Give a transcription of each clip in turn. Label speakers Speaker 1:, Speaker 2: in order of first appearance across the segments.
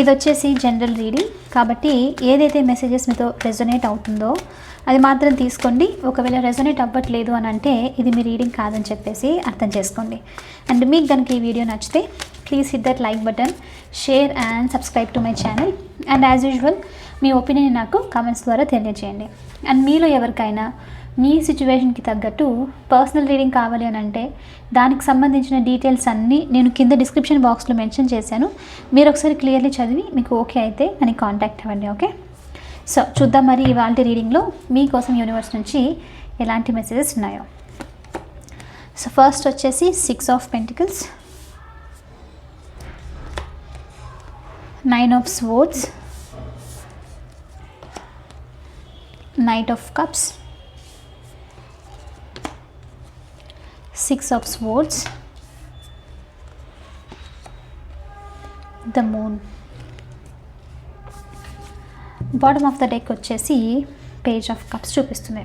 Speaker 1: ఇది వచ్చేసి general reading కాబట్టి ఏదైతే మెసేజెస్ మీతో రెజొనేట్ అవుతుందో అది మాత్రం తీసుకోండి. ఒకవేళ రెజొనేట్ అవ్వట్లేదు అని అంటే ఇది మీ రీడింగ్ కాదని చెప్పేసి అర్థం చేసుకోండి. అండ్ మీకు కనుక ఈ వీడియో నచ్చితే please hit that like button share and subscribe to my channel and as usual me opinion నాకు కామెంట్స్ ద్వారా తెలియజేయండి. అండ్ మీలో ఎవరికైనా మీ సిచ్యువేషన్కి తగ్గట్టు పర్సనల్ రీడింగ్ కావాలి అని అంటే దానికి సంబంధించిన డీటెయిల్స్ అన్నీ నేను కింద డిస్క్రిప్షన్ బాక్స్లో మెన్షన్ చేశాను. మీరు ఒకసారి క్లియర్లీ చదివి మీకు ఓకే అయితే నన్ను కాంటాక్ట్ అవ్వండి ఓకే? సో చూద్దాం మరి ఇవాళ రీడింగ్లో మీకోసం యూనివర్స్ నుంచి ఎలాంటి మెసేజెస్ ఉన్నాయో. సో ఫస్ట్ వచ్చేసి six of pentacles. Nine of swords. Knight of cups. Six of swords. The moon. Bottom of the deck వచ్చేసి పేజ్ ఆఫ్ కప్స్ చూపిస్తుంది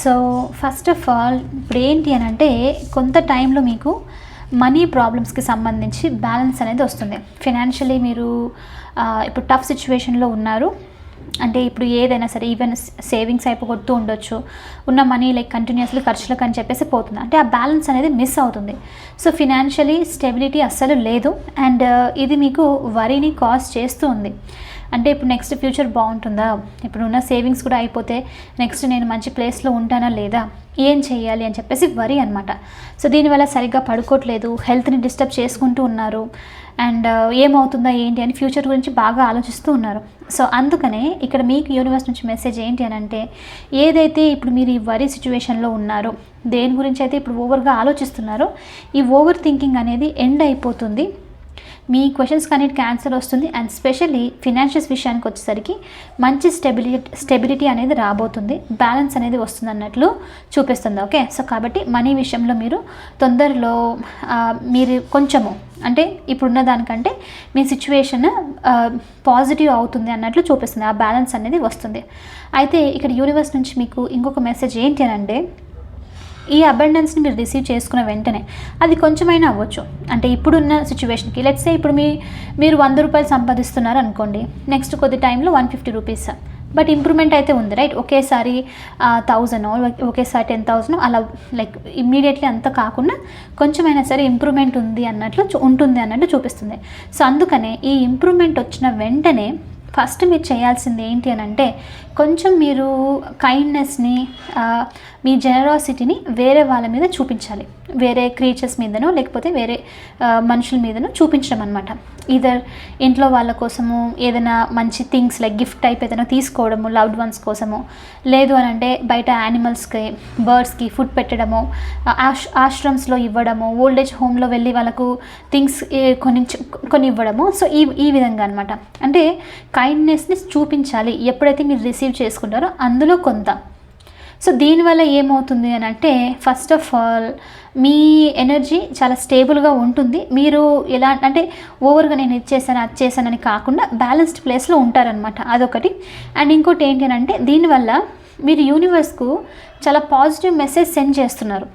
Speaker 1: సో ఫస్ట్ ఆఫ్ ఆల్ ఇప్పుడు ఏంటి అని అంటే కొంత టైంలో మీకు మనీ ప్రాబ్లమ్స్కి సంబంధించి బ్యాలెన్స్ అనేది వస్తుంది. ఫినాన్షియలీ మీరు ఇప్పుడు టఫ్ సిచ్యువేషన్లో ఉన్నారు. అంటే ఇప్పుడు ఏదైనా సరే ఈవెన్ సేవింగ్స్ అయిపోగొడుతూ ఉండొచ్చు. ఉన్న మనీ లైక్ కంటిన్యూస్లీ ఖర్చులకు అని చెప్పేసి పోతుంది. అంటే ఆ బ్యాలెన్స్ అనేది మిస్ అవుతుంది. సో ఫినాన్షియలీ స్టెబిలిటీ అస్సలు లేదు. అండ్ uh, ఇది మీకు వరిని కాజ్ చేస్తూ ఉంది. అంటే ఇప్పుడు నెక్స్ట్ ఫ్యూచర్ బాగుంటుందా? ఇప్పుడు ఉన్న సేవింగ్స్ కూడా అయిపోతే నెక్స్ట్ నేను మంచి ప్లేస్లో ఉంటానా లేదా? ఏం చేయాలి అని చెప్పేసి వరి అనమాట సో దీనివల్ల సరిగ్గా పడుకోవట్లేదు హెల్త్ని డిస్టర్బ్ చేసుకుంటూ ఉన్నారు. అండ్ uh, ఏమవుతుందా ఏంటి అని ఫ్యూచర్ గురించి బాగా ఆలోచిస్తూ ఉన్నారు. సో అందుకనే ఇక్కడ మీకు యూనివర్స్ నుంచి మెసేజ్ ఏంటి అని అంటే ఏదైతే ఇప్పుడు మీరు ఈ వరి సిచ్యువేషన్లో ఉన్నారో దేని గురించి అయితే ఇప్పుడు ఓవర్గా ఆలోచిస్తున్నారో ఈ ఓవర్ థింకింగ్ అనేది ఎండ్ అయిపోతుంది. మీ క్వశ్చన్స్ అన్నిటికీ ఆన్సర్ వస్తుంది. అండ్ స్పెషల్లీ ఫినాన్షియల్స్ విషయానికి వచ్చేసరికి మంచి స్టెబిలిటీ స్టెబిలిటీ అనేది రాబోతుంది. బ్యాలెన్స్ అనేది వస్తుంది అన్నట్లు చూపిస్తుంది. ఓకే సో కాబట్టి మనీ విషయంలో మీరు తొందరలో మీరు కొంచెము అంటే ఇప్పుడున్న దానికంటే మీ సిచ్యువేషన్ పాజిటివ్ అవుతుంది అన్నట్లు చూపిస్తుంది. ఆ బ్యాలెన్స్ అనేది వస్తుంది. అయితే ఇక్కడ యూనివర్స్ నుంచి మీకు ఇంకొక మెసేజ్ ఏంటి అని అంటే ఈ అబండెన్స్ని మీరు రిసీవ్ చేసుకున్న వెంటనే అది కొంచెమైనా అవ్వచ్చు. అంటే ఇప్పుడున్న సిచ్యువేషన్కి లెట్స్ ఇప్పుడు మీ మీరు వంద రూపాయలు సంపాదిస్తున్నారు అనుకోండి నెక్స్ట్ కొద్ది టైంలో one fifty rupees. But improvement అయితే ఉంది రైట్ ఒకేసారి థౌజండ్ ఒకేసారి టెన్ థౌజండ్ అలా లైక్ ఇమ్మీడియట్లీ అంత కాకుండా కొంచెమైనా సరే ఇంప్రూవ్మెంట్ ఉంది అన్నట్లు ఉంటుంది అన్నట్టు చూపిస్తుంది. సో అందుకనే ఈ ఇంప్రూవ్మెంట్ వచ్చిన వెంటనే ఫస్ట్ మీరు చేయాల్సింది ఏంటి అని అంటే కొంచెం మీరు కైండ్నెస్ని మీ జనరాసిటీని వేరే వాళ్ళ మీద చూపించాలి. వేరే క్రీచర్స్ మీదనో లేకపోతే వేరే మనుషుల మీదనో చూపించడం అనమాట ఇదర్ ఇంట్లో వాళ్ళ కోసము ఏదైనా మంచి థింగ్స్ లైక్ గిఫ్ట్ టైప్ ఏదైనా తీసుకోవడము లవ్డ్ వన్స్ కోసము లేదు అని అంటే బయట యానిమల్స్కి బర్డ్స్కి ఫుడ్ పెట్టడము ఆష్ ఆశ్రమ్స్లో ఇవ్వడము ఓల్డేజ్ హోమ్లో వెళ్ళి వాళ్ళకు థింగ్స్ కొన్ని కొన్ని ఇవ్వడము సో ఈ ఈ విధంగా అనమాట అంటే కైండ్నెస్ని చూపించాలి. ఎప్పుడైతే మీరు రిసీవ్ చేసుకుంటారో అందులో కొంత. సో దీనివల్ల ఏమవుతుంది అని అంటే ఫస్ట్ ఆఫ్ ఆల్ మీ ఎనర్జీ చాలా స్టేబుల్గా ఉంటుంది. మీరు ఎలా అంటే ఓవర్గా నేను ఇది చేశాను అది చేశానని కాకుండా బ్యాలెన్స్డ్ ప్లేస్లో ఉంటారనమాట అదొకటి. అండ్ ఇంకోటి ఏంటి అని అంటే దీనివల్ల మీరు యూనివర్స్కు చాలా పాజిటివ్ మెసేజ్ సెండ్ చేస్తున్నారు.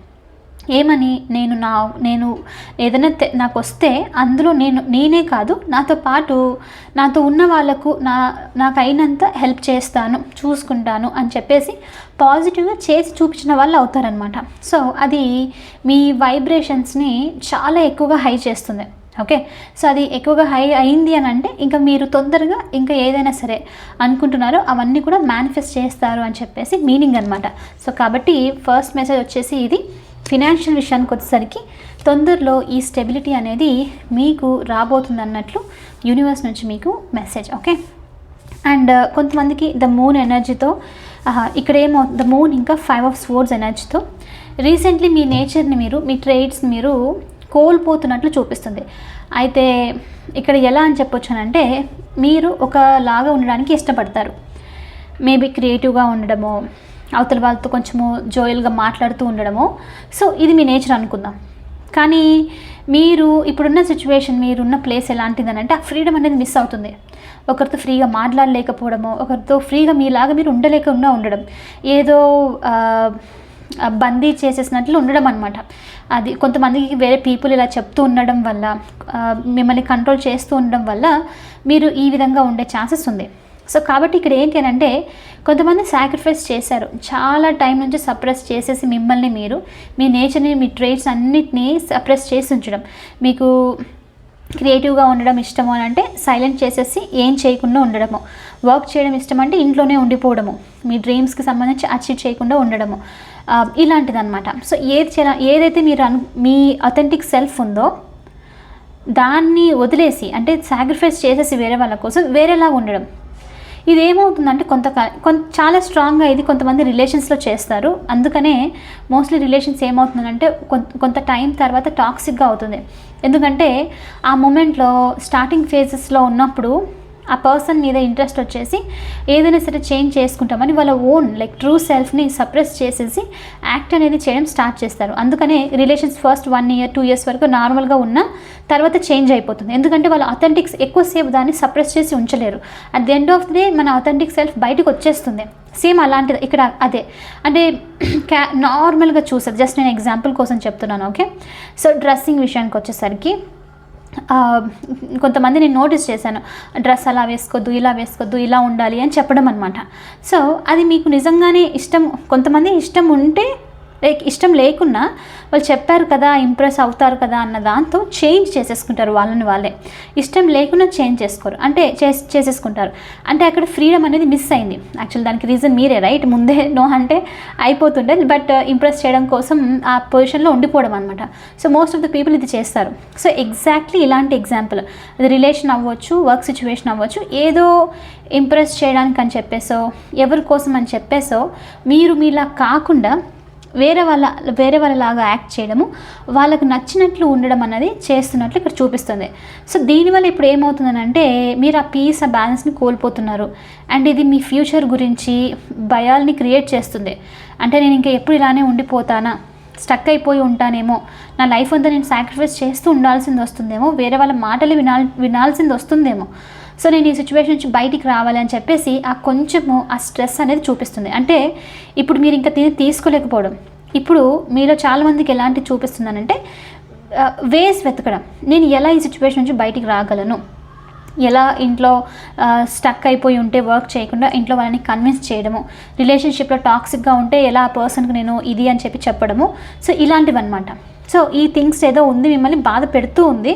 Speaker 1: ఏమని నేను నా నేను ఏదైనా నాకు వస్తే అందులో నేను నేనే కాదు నాతో పాటు నాతో ఉన్న వాళ్ళకు నా నాకు అయినంత హెల్ప్ చేస్తాను చూసుకుంటాను అని చెప్పేసి పాజిటివ్గా చేసి చూపించిన వాళ్ళు అవుతారనమాట సో అది మీ వైబ్రేషన్స్ని చాలా ఎక్కువగా హై చేస్తుంది. ఓకే? సో అది ఎక్కువగా హై అయింది అని అంటే ఇంకా మీరు తొందరగా ఇంకా ఏదైనా సరే అనుకుంటున్నారో అవన్నీ కూడా మేనిఫెస్ట్ చేస్తారు అని చెప్పేసి మీనింగ్ అనమాట సో కాబట్టి ఫస్ట్ మెసేజ్ వచ్చేసి ఇది. ఫినాన్షియల్ విషయానికి వచ్చేసరికి తొందరలో ఈ స్టెబిలిటీ అనేది మీకు రాబోతుంది అన్నట్లు యూనివర్స్ నుంచి మీకు మెసేజ్ ఓకే? అండ్ uh, కొంతమందికి ద మూన్ ఎనర్జీతో ఇక్కడ ఏమో ద మూన్ ఇంకా ఫైవ్ ఆఫ్ స్వోర్డ్స్ ఎనర్జీతో రీసెంట్లీ మీ నేచర్ని మీరు మీ ట్రేడ్స్ని మీరు కోల్పోతున్నట్లు చూపిస్తుంది. అయితే ఇక్కడ ఎలా అని చెప్పొచ్చానంటే మీరు ఒకలాగా ఉండడానికి ఇష్టపడతారు. మేబీ క్రియేటివ్గా ఉండడము అవతల వాళ్ళతో కొంచెము జోయల్గా మాట్లాడుతూ ఉండడము. సో ఇది మీ నేచర్ అనుకుందాం. కానీ మీరు ఇప్పుడున్న సిచ్యువేషన్ మీరున్న ప్లేస్ ఎలాంటిదని అంటే ఆ ఫ్రీడమ్ అనేది మిస్ అవుతుంది. ఒకరితో ఫ్రీగా మాట్లాడలేకపోవడము ఒకరితో ఫ్రీగా మీలాగా మీరు ఉండలేకుండా ఉండడం. ఏదో బందీ చేసేసినట్లు ఉండడం అనమాట అది కొంతమందికి వేరే పీపుల్ ఇలా చెప్తూ ఉండడం వల్ల మిమ్మల్ని కంట్రోల్ చేస్తూ ఉండడం వల్ల మీరు ఈ విధంగా ఉండే ఛాన్సెస్ ఉంది. సో కాబట్టి ఇక్కడ ఏంటి అని అంటే కొంతమంది సాక్రిఫైస్ చేశారు. చాలా టైం నుంచి సప్రెస్ చేసేసి మిమ్మల్ని మీరు మీ నేచర్ని మీ ట్రేట్స్ అన్నిటినీ సప్రెస్ చేసి ఉంచడం. మీకు క్రియేటివ్గా ఉండడం ఇష్టము అని అంటే సైలెంట్ చేసేసి ఏం చేయకుండా ఉండడము. వర్క్ చేయడం ఇష్టం అంటే ఇంట్లోనే ఉండిపోవడము. మీ డ్రీమ్స్కి సంబంధించి అచీవ్ చేయకుండా ఉండడము. ఇలాంటిదన్నమాట. సో ఏది చేయాల ఏదైతే మీరు అను మీ అథెంటిక్ సెల్ఫ్ ఉందో దాన్ని వదిలేసి అంటే సాక్రిఫైస్ చేసేసి వేరే వాళ్ళ కోసం వేరేలాగా ఉండడం. ఇది ఏమవుతుందంటే కొంత కొంత చాలా స్ట్రాంగ్గా ఇది కొంతమంది రిలేషన్స్లో చేస్తారు. అందుకనే మోస్ట్లీ రిలేషన్స్ ఏమవుతుందంటే కొంత కొంత టైం తర్వాత టాక్సిక్గా అవుతుంది. ఎందుకంటే ఆ మూమెంట్లో స్టార్టింగ్ ఫేజెస్లో ఉన్నప్పుడు ఆ పర్సన్ మీద ఇంట్రెస్ట్ వచ్చేసి ఏదైనా సరే చేంజ్ చేసుకుంటామని వాళ్ళ ఓన్ లైక్ ట్రూ సెల్ఫ్ని సప్రెస్ చేసేసి యాక్ట్ అనేది చేయడం స్టార్ట్ చేస్తారు. అందుకనే relations first one year two years వరకు నార్మల్గా ఉన్న తర్వాత చేంజ్ అయిపోతుంది. ఎందుకంటే వాళ్ళ అథెంటిక్స్ ఎక్కువసేపు దాన్ని సప్రెస్ చేసి ఉంచలేరు. At the end of the day మన అథెంటిక్ సెల్ఫ్ బయటకు వచ్చేస్తుంది. సేమ్ అలాంటిది ఇక్కడ అదే. అంటే క్యా నార్మల్గా చూసారు. జస్ట్ నేను ఎగ్జాంపుల్ కోసం చెప్తున్నాను ఓకే సో డ్రెస్సింగ్ విషయానికి వచ్చేసరికి కొంతమంది నేను నోటీస్ చేశాను. డ్రెస్ అలా వేసుకోవద్దు ఇలా వేసుకోవద్దు ఇలా ఉండాలి అని చెప్పడం అనమాట సో అది మీకు నిజంగానే ఇష్టం కొంతమంది ఇష్టం ఉంటే లైక్ ఇష్టం లేకున్నా వాళ్ళు చెప్పారు కదా ఇంప్రెస్ అవుతారు కదా అన్న దాంతో చేంజ్ చేసేసుకుంటారు వాళ్ళని వాళ్ళే. ఇష్టం లేకున్నా చేంజ్ చేసుకోరు. అంటే చేస్ చేసేసుకుంటారు. అంటే అక్కడ ఫ్రీడమ్ అనేది మిస్ అయింది. యాక్చువల్ దానికి రీజన్ మీరే రైట్ ముందే నో అంటే అయిపోతుండే బట్ ఇంప్రెస్ చేయడం కోసం ఆ పొజిషన్లో ఉండిపోవడం అనమాట so most of the people ఇది చేస్తారు. సో ఎగ్జాక్ట్లీ ఇలాంటి ఎగ్జాంపుల్ అది రిలేషన్ అవ్వచ్చు వర్క్ సిచ్యువేషన్ అవ్వచ్చు ఏదో ఇంప్రెస్ చేయడానికి అని చెప్పేసో ఎవరి కోసం అని చెప్పేసో మీరు మీలా కాకుండా వేరే వాళ్ళ వేరే వాళ్ళలాగా యాక్ట్ చేయడము వాళ్ళకు నచ్చినట్లు ఉండడం అనేది చేస్తున్నట్లు ఇక్కడ చూపిస్తుంది. సో దీనివల్ల ఇప్పుడు ఏమవుతుందనంటే మీరు ఆ పీస్ ఆ బ్యాలెన్స్ని కోల్పోతున్నారు. అండ్ ఇది మీ ఫ్యూచర్ గురించి భయాల్ని క్రియేట్ చేస్తుంది. అంటే నేను ఇంకా ఎప్పుడు ఇలానే ఉండిపోతానా? స్టక్ అయిపోయి ఉంటానేమో. నా లైఫ్ అంతా నేను సాక్రిఫైస్ చేస్తూ ఉండాల్సింది వస్తుందేమో. వేరే వాళ్ళ మాటలు వినాల్ వినాల్సింది వస్తుందేమో. సో నేను ఈ సిచ్యువేషన్ నుంచి బయటికి రావాలి అని చెప్పేసి ఆ కొంచెము ఆ స్ట్రెస్ అనేది చూపిస్తుంది. అంటే ఇప్పుడు మీరు ఇంకా తిని తీసుకోలేకపోవడం. ఇప్పుడు మీలో చాలామందికి ఎలాంటి చూపిస్తుందనంటే వేస్ వెతకడం. నేను ఎలా ఈ సిచ్యువేషన్ నుంచి బయటికి రాగలను? ఎలా ఇంట్లో స్టక్ అయిపోయి ఉంటే వర్క్ చేయకుండా ఇంట్లో వాళ్ళని కన్విన్స్ చేయడము? రిలేషన్షిప్లో టాక్సిక్గా ఉంటే ఎలా ఆ పర్సన్కి నేను ఇది అని చెప్పి చెప్పడము? సో ఇలాంటివన్నమాట. సో ఈ థింగ్స్ ఏదో ఉంది మిమ్మల్ని బాధ పెడుతూ ఉంది.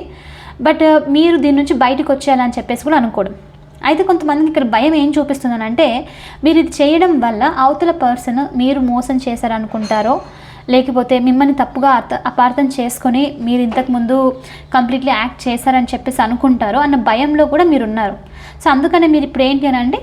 Speaker 1: బట్ uh, మీరు దీని నుంచి బయటకు వచ్చేయాలని చెప్పేసి కూడా అనుకోవడం అయితే కొంతమందికి ఇక్కడ భయం ఏం చూపిస్తుందనంటే మీరు ఇది చేయడం వల్ల అవతల పర్సన్ మీరు మోసం చేశారనుకుంటారో లేకపోతే మిమ్మల్ని తప్పుగా అర్థ అపార్థం చేసుకొని మీరు ఇంతకుముందు కంప్లీట్లీ యాక్ట్ చేశారని చెప్పేసి అనుకుంటారో అన్న భయంలో కూడా మీరు ఉన్నారు సో అందుకనే మీరు ఇప్పుడు ఏంటి అని అంటే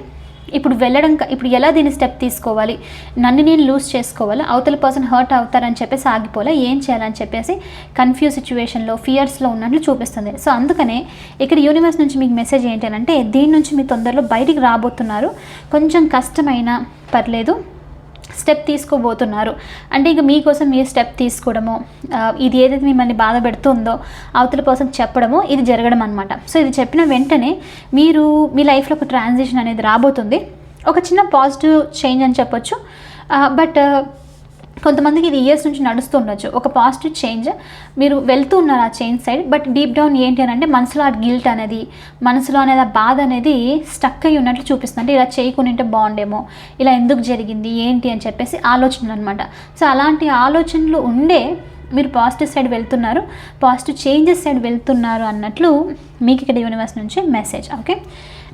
Speaker 1: ఇప్పుడు వెళ్ళడం ఇప్పుడు ఎలా దీన్ని స్టెప్ తీసుకోవాలి? నన్ను నేను లూజ్ చేసుకోవాలి? అవతల పర్సన్ హర్ట్ అవుతారని చెప్పేసి ఆగిపోలే ఏం చేయాలని చెప్పేసి కన్ఫ్యూజ్ సిచ్యువేషన్లో ఫియర్స్లో ఉన్నట్లు చూపిస్తుంది. సో అందుకనే ఇక్కడ యూనివర్స్ నుంచి మీకు మెసేజ్ ఏంటి అని అంటే దీని నుంచి మీ తొందరలో బయటికి రాబోతున్నారు. కొంచెం కష్టమైనా పర్లేదు. స్టెప్ తీసుకోబోతున్నారు. అంటే ఇక మీకోసం మీరు స్టెప్ తీసుకోవడము ఇది ఏదైతే మిమ్మల్ని బాధ పెడుతుందో అవతల పర్సన్ చెప్పడము ఇది జరగడం అనమాట సో ఇది చెప్పిన వెంటనే మీరు మీ లైఫ్లో ఒక ట్రాన్సిషన్ అనేది రాబోతుంది. ఒక చిన్న పాజిటివ్ చేంజ్ అని చెప్పొచ్చు. బట్ కొంతమందికి ఇది ఇయర్స్ నుంచి నడుస్తూ ఉండొచ్చు. ఒక పాజిటివ్ చేంజ్ మీరు వెళ్తూ ఉన్నారు ఆ change side but deep down ఏంటి అని అంటే మనసులో ఆ గిల్ట్ అనేది మనసులో అనేది ఆ బాధ అనేది స్టక్ అయి ఉన్నట్లు చూపిస్తుంది అంటే ఇలా చేయకుండా ఉంటే బాగుండేమో ఇలా ఎందుకు జరిగింది ఏంటి అని చెప్పేసి ఆలోచనలు అనమాట సో అలాంటి ఆలోచనలు ఉండే మీరు పాజిటివ్ సైడ్ వెళ్తున్నారు పాజిటివ్ చేంజెస్ సైడ్ వెళ్తున్నారు అన్నట్లు మీకు ఇక్కడ యూనివర్స్ నుంచి message okay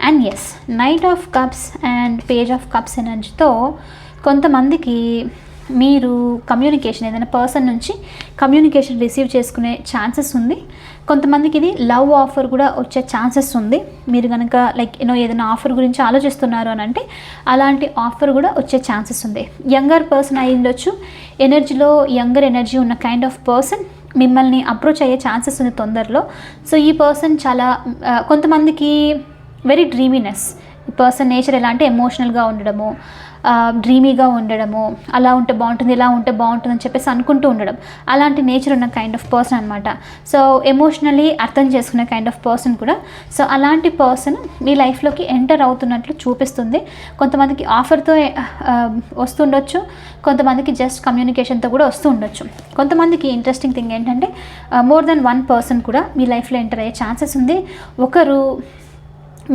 Speaker 1: and yes knight of cups and page of cups ఎనర్జీతో కొంతమందికి మీరు కమ్యూనికేషన్ ఏదైనా పర్సన్ నుంచి కమ్యూనికేషన్ రిసీవ్ చేసుకునే ఛాన్సెస్ ఉంది. కొంతమందికి ఇది లవ్ ఆఫర్ కూడా వచ్చే ఛాన్సెస్ ఉంది. మీరు కనుక లైక్ యూనో ఏదైనా ఆఫర్ గురించి ఆలోచిస్తున్నారు అని అంటే అలాంటి ఆఫర్ కూడా వచ్చే ఛాన్సెస్ ఉంది. యంగర్ పర్సన్ అయి ఉండొచ్చు. ఎనర్జీలో యంగర్ ఎనర్జీ ఉన్న కైండ్ ఆఫ్ పర్సన్ మిమ్మల్ని అప్రోచ్ అయ్యే ఛాన్సెస్ ఉంది తొందరలో. సో ఈ పర్సన్ చాలా కొంతమందికి వెరీ డ్రీమీనెస్ ఈ పర్సన్ నేచర్ ఎలా అంటే ఎమోషనల్గా ఉండడము డ్రీమీగా ఉండడము అలా ఉంటే బాగుంటుంది ఇలా ఉంటే బాగుంటుంది అని చెప్పేసి అనుకుంటూ ఉండడం. అలాంటి నేచర్ ఉన్న కైండ్ ఆఫ్ పర్సన్ అనమాట సో ఎమోషనలీ అర్థం చేసుకునే కైండ్ ఆఫ్ పర్సన్ కూడా. సో అలాంటి పర్సన్ మీ లైఫ్లోకి ఎంటర్ అవుతున్నట్లు చూపిస్తుంది. కొంతమందికి ఆఫర్తో వస్తుండొచ్చు. కొంతమందికి జస్ట్ కమ్యూనికేషన్తో కూడా వస్తూ ఉండొచ్చు కొంతమందికి ఇంట్రెస్టింగ్ థింగ్ ఏంటంటే మోర్ దెన్ వన్ పర్సన్ కూడా మీ లైఫ్లో ఎంటర్ అయ్యే ఛాన్సెస్ ఉంది. ఒకరు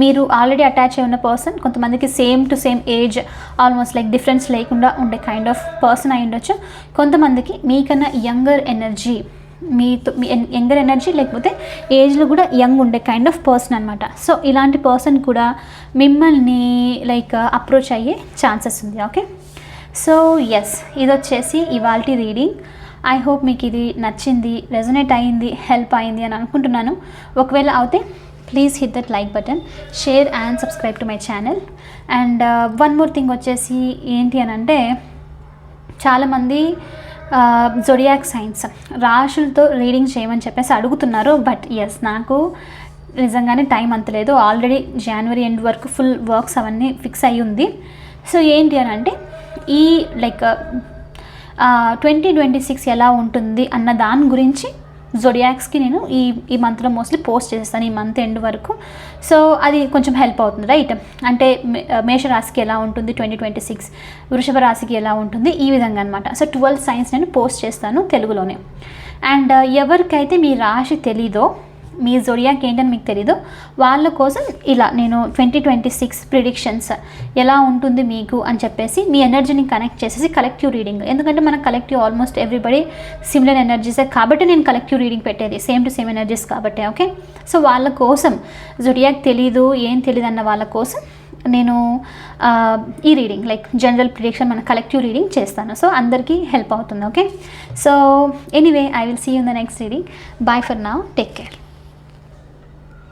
Speaker 1: మీరు ఆల్రెడీ అటాచ్ అయి ఉన్న పర్సన్ కొంతమందికి same to same age almost like difference లేకుండా ఉండే కైండ్ ఆఫ్ పర్సన్ అయి ఉండొచ్చు. కొంతమందికి మీకన్నా యంగర్ ఎనర్జీ మీతో మీ యంగర్ ఎనర్జీ లేకపోతే ఏజ్లో కూడా యంగ్ ఉండే కైండ్ ఆఫ్ పర్సన్ అనమాట సో ఇలాంటి పర్సన్ కూడా మిమ్మల్ని లైక్ అప్రోచ్ అయ్యే ఛాన్సెస్ ఉంది ఓకే సో ఎస్ ఇది వచ్చేసి ఇవాల్టి రీడింగ్ ఐ హోప్ మీకు ఇది నచ్చింది రెజనేట్ అయింది హెల్ప్ అయింది అని అనుకుంటున్నాను. ఒకవేళ అవుతే please hit that like button share and subscribe to my channel and one more thing వచ్చేసి ఏంటి అని అంటే చాలామంది uh, జొడియాక్ సైన్స్ రాశులతో రీడింగ్ చేయమని చెప్పేసి అడుగుతున్నారు. బట్ ఎస్ నాకు నిజంగానే టైం అంత లేదు. ఆల్రెడీ జనవరి ఎండ్ వరకు ఫుల్ వర్క్స్ అవన్నీ ఫిక్స్ అయ్యి ఉంది. సో ఏంటి అని అంటే ఈ లైక్ ట్వంటీ ట్వంటీ సిక్స్ ఎలా ఉంటుంది అన్న దాని గురించి జొడియాక్స్కి నేను ఈ ఈ మంత్లో మోస్ట్లీ పోస్ట్ చేస్తాను ఈ మంత్ ఎండ్ వరకు. సో అది కొంచెం హెల్ప్ అవుతుంది రైట్ అంటే మేషరాశికి ఎలా ఉంటుంది ట్వంటీ ట్వంటీ సిక్స్ వృషభ రాశికి ఎలా ఉంటుంది? ఈ విధంగా అనమాట సో ట్వెల్వ్ సైన్స్ నేను పోస్ట్ చేస్తాను తెలుగులోనే. అండ్ ఎవరికైతే మీ రాశి తెలీదో మీ జొడియాక్ ఏంటని మీకు తెలీదు. వాళ్ళ కోసం ఇలా నేను ట్వంటీ ట్వంటీ సిక్స్ ప్రిడిక్షన్స్ ఎలా ఉంటుంది మీకు అని చెప్పేసి మీ ఎనర్జీని కనెక్ట్ చేసేసి కలెక్టివ్ రీడింగ్ ఎందుకంటే మన కలెక్టివ్ ఆల్మోస్ట్ ఎవ్రీబడి సిమిలర్ ఎనర్జీసే కాబట్టి నేను కలెక్టివ్ రీడింగ్ పెట్టేది సేమ్ టు సేమ్ ఎనర్జీస్ కాబట్టి ఓకే సో వాళ్ళ కోసం జొడియాక్ తెలీదు ఏం తెలియదు అన్న వాళ్ళ కోసం నేను ఈ రీడింగ్ లైక్ జనరల్ ప్రిడిక్షన్ మన కలెక్టివ్ రీడింగ్ చేస్తాను. సో అందరికీ హెల్ప్ అవుతుంది okay so anyway I will see in the next reading bye for now take care